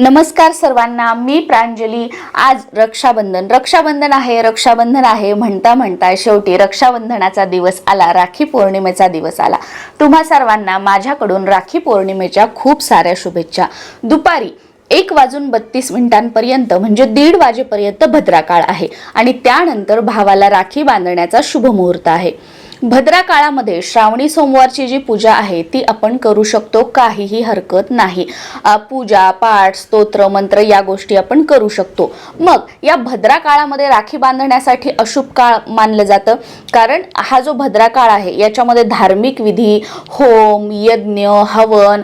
नमस्कार सर्वांना मी प्रांजली. आज रक्षाबंधन. रक्षाबंधन आहे रक्षाबंधन आहे म्हणता म्हणता शेवटी रक्षाबंधनाचा दिवस आला राखी पौर्णिमेचा दिवस आला. तुम्हा सर्वांना माझ्याकडून राखी पौर्णिमेच्या खूप साऱ्या शुभेच्छा. दुपारी एक वाजून बत्तीस मिनिटांपर्यंत म्हणजे दीड वाजेपर्यंत भद्राकाळ आहे आणि त्यानंतर भावाला राखी बांधण्याचा शुभ मुहूर्त आहे. भद्रा काळामध्ये श्रावणी सोमवारची जी पूजा आहे ती आपण करू शकतो. काहीही हरकत नाही. पूजा पाठ स्तोत्र मंत्र या गोष्टी आपण करू शकतो. मग या भद्रा काळामध्ये राखी बांधण्यासाठी अशुभ काळ मानलं जातं. कारण हा जो भद्रा काळ आहे याच्यामध्ये धार्मिक विधी होम यज्ञ हवन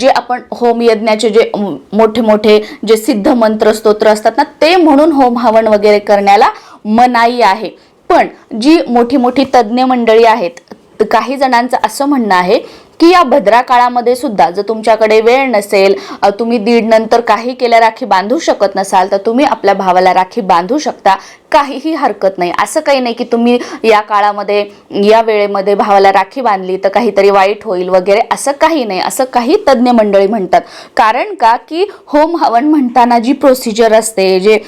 जे आपण होम यज्ञाचे जे मोठे मोठे जे सिद्ध मंत्र स्तोत्र असतात ना ते म्हणून होम हवन वगैरे करण्याला मनाई आहे. पण जी मोठी मोठी तज्ज्ञ मंडळी आहेत काही जणांचं असं म्हणणं आहे की या भद्रा काळामध्ये सुद्धा जर तुमच्याकडे वेळ नसेल तुम्ही दीड नंतर काही केल्या राखी बांधू शकत नसाल तर तुम्ही आपल्या भावाला राखी बांधू शकता. काहीही हरकत नाही. असं काही नाही की तुम्ही या काळामध्ये या वेळेमध्ये भावाला राखी बांधली तर काहीतरी वाईट होईल वगैरे असं काही नाही. असं काही तज्ज्ञ मंडळी म्हणतात. कारण का? की होम हवन म्हणताना जी प्रोसिजर असते जे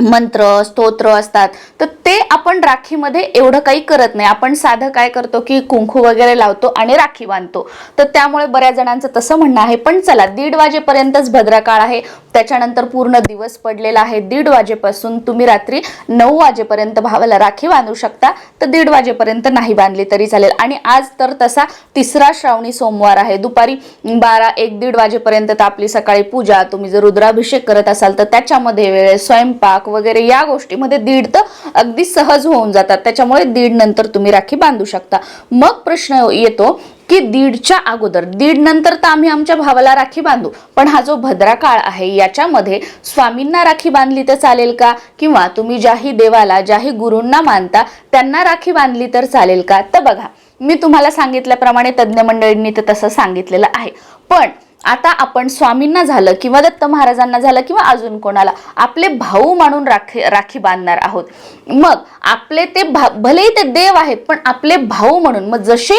मंत्र स्तोत्र असतात. तर ते आपण राखीमध्ये एवढं काही करत नाही. आपण साधं काय करतो की कुंकू वगैरे लावतो आणि राखी बांधतो. तर त्यामुळे बऱ्याच जणांचं तसं म्हणणं आहे पण चला दीड वाजेपर्यंतच भद्रकाळ आहे. त्याच्यानंतर पूर्ण दिवस पडलेला आहे. दीड वाजेपासून तुम्ही रात्री नऊ वाजेपर्यंत भावाला राखी बांधू शकता. तर दीड वाजेपर्यंत नाही बांधली तरी चालेल. आणि आज तर तसा तिसरा श्रावणी सोमवार आहे. दुपारी बारा एक दीड वाजेपर्यंत तर आपली सकाळी पूजा तुम्ही जर रुद्राभिषेक करत असाल तर त्याच्यामध्ये वेळ स्वयंपाक वगैरे या गोष्टीमध्ये दीड तर अगदी सहज होऊन जातात. त्याच्यामुळे दीड नंतर तुम्ही राखी बांधू शकता. मग प्रश्न येतो की दीडच्या अगोदर दीड नंतर तर आम्ही आमच्या भावाला राखी बांधू पण हा जो भद्रा काळ आहे याच्यामध्ये स्वामींना राखी बांधली तर चालेल का? किंवा तुम्ही ज्याही देवाला ज्याही गुरूंना मानता त्यांना राखी बांधली तर चालेल का? तर बघा मी तुम्हाला सांगितल्याप्रमाणे तज्ज्ञ मंडळींनी तर तसं सांगितलेलं आहे. पण आता आपण स्वामींना झालं किंवा दत्त महाराजांना झालं किंवा अजून कोणाला आपले भाऊ मानून राखी राखी बांधणार आहोत. मग आपले ते भा भलेही ते देव आहेत पण आपले भाऊ म्हणून मग जसे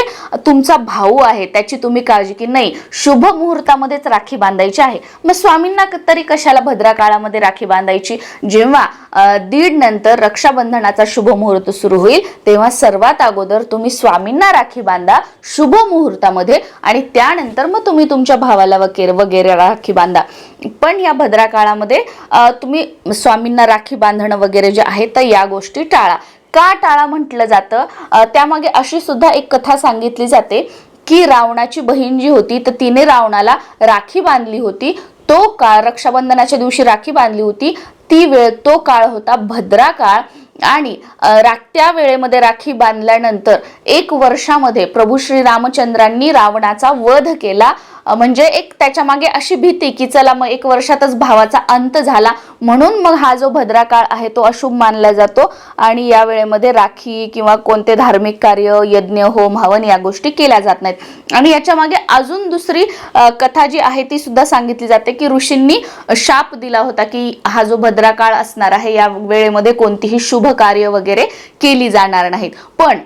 तुमचा भाऊ आहे त्याची तुम्ही काळजी की नाही शुभ मुहूर्तामध्येच राखी बांधायची आहे. मग स्वामींना तरी कशाला भद्रा काळामध्ये राखी बांधायची? जेव्हा दीड नंतर रक्षाबंधनाचा शुभ मुहूर्त सुरू होईल तेव्हा सर्वात अगोदर तुम्ही स्वामींना राखी बांधा शुभ मुहूर्तामध्ये आणि त्यानंतर मग तुम्ही तुमच्या भावाला वगैरे वगैरे राखी बांधा. पण या भद्रा काळामध्ये तुम्ही स्वामींना राखी बांधणं वगैरे जे आहे तर या गोष्टी टाळा. का टाळा म्हटलं जातं? त्यामागे अशी सुद्धा एक कथा सांगितली जाते की रावणाची बहीण जी होती तर तिने रावणाला राखी बांधली होती. तो काळ रक्षाबंधनाच्या दिवशी राखी बांधली होती. ती वेळ तो काळ होता भद्रा काळ. आणि रा त्या वेळेमध्ये राखी बांधल्यानंतर एक वर्षामध्ये प्रभू श्री रामचंद्रांनी रावणाचा वध केला. म्हणजे एक त्याच्यामागे अशी भीती की चला मग एक वर्षातच भावाचा अंत झाला. म्हणून मग हा जो भद्रा काळ आहे तो अशुभ मानला जातो. आणि या वेळेमध्ये राखी किंवा कोणते धार्मिक कार्य यज्ञ होम हवन या गोष्टी केल्या जात नाहीत. आणि याच्या मागे अजून दुसरी कथा जी आहे ती सुद्धा सांगितली जाते की ऋषींनी शाप दिला होता की हा जो भद्रा काळ असणार आहे या वेळेमध्ये कोणतीही शुभ कार्य वगैरे केली जाणार नाहीत. पण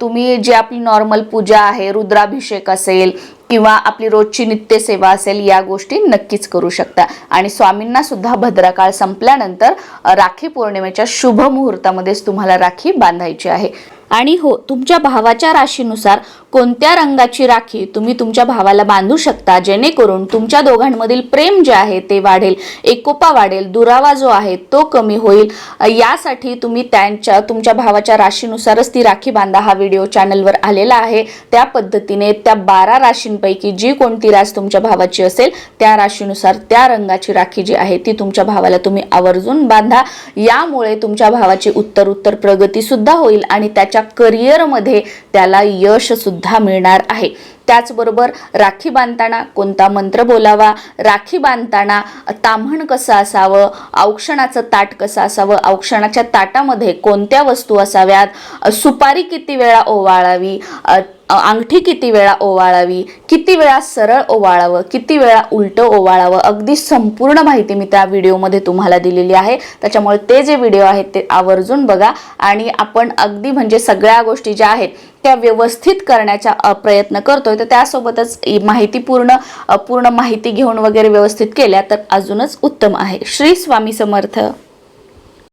तुम्ही जी आपली नॉर्मल पूजा आहे रुद्राभिषेक असेल किंवा आपली रोजची नित्यसेवा असेल या गोष्टी नक्कीच करू शकता. आणि स्वामींना सुद्धा भद्रकाळ संपल्यानंतर राखी पौर्णिमेच्या शुभ मुहूर्तामध्येच तुम्हाला राखी बांधायची आहे. आणि हो तुमच्या भावाच्या राशीनुसार कोणत्या रंगाची राखी तुम्ही तुमच्या भावाला बांधू शकता? जेणेकरून तुमच्या दोघांमधील प्रेम जे आहे ते वाढेल एकोपा वाढेल दुरावा जो आहे तो कमी होईल. यासाठी तुम्ही त्यांच्या तुमच्या भावाच्या राशीनुसारच ती राखी बांधा. हा व्हिडिओ चॅनलवर आलेला आहे. त्या पद्धतीने त्या बारा राशींपैकी जी कोणती रास तुमच्या भावाची असेल त्या राशीनुसार त्या रंगाची राखी जी आहे ती तुमच्या भावाला तुम्ही आवर्जून बांधा. यामुळे तुमच्या भावाची उत्तर उत्तर प्रगतीसुद्धा होईल आणि त्याच्या करिअरमध्ये त्याला यश सुद्धा मिळणार आहे. त्याचबरोबर राखी बांधताना कोणता मंत्र बोलावा? राखी बांधताना ताम्हण कसं असावं? औक्षणाचं ताट कसं असावं? औक्षणाच्या ताटामध्ये कोणत्या वस्तू असाव्यात? सुपारी किती वेळा ओवाळावी? अंगठी किती वेळा ओवाळावी? किती वेळा सरळ ओवाळावं? किती वेळा उलटं ओवाळावं? अगदी संपूर्ण माहिती मी त्या व्हिडिओमध्ये तुम्हाला दिलेली आहे. त्याच्यामुळे ते जे व्हिडिओ आहेत ते आवर्जून बघा आणि आपण अगदी म्हणजे सगळ्या गोष्टी ज्या आहेत त्या व्यवस्थित करण्याचा प्रयत्न करतोय. तर त्यासोबतच माहिती माहितीपूर्ण पूर्ण माहिती घेऊन वगैरे व्यवस्थित केल्या तर अजूनच उत्तम आहे. श्री स्वामी समर्थ.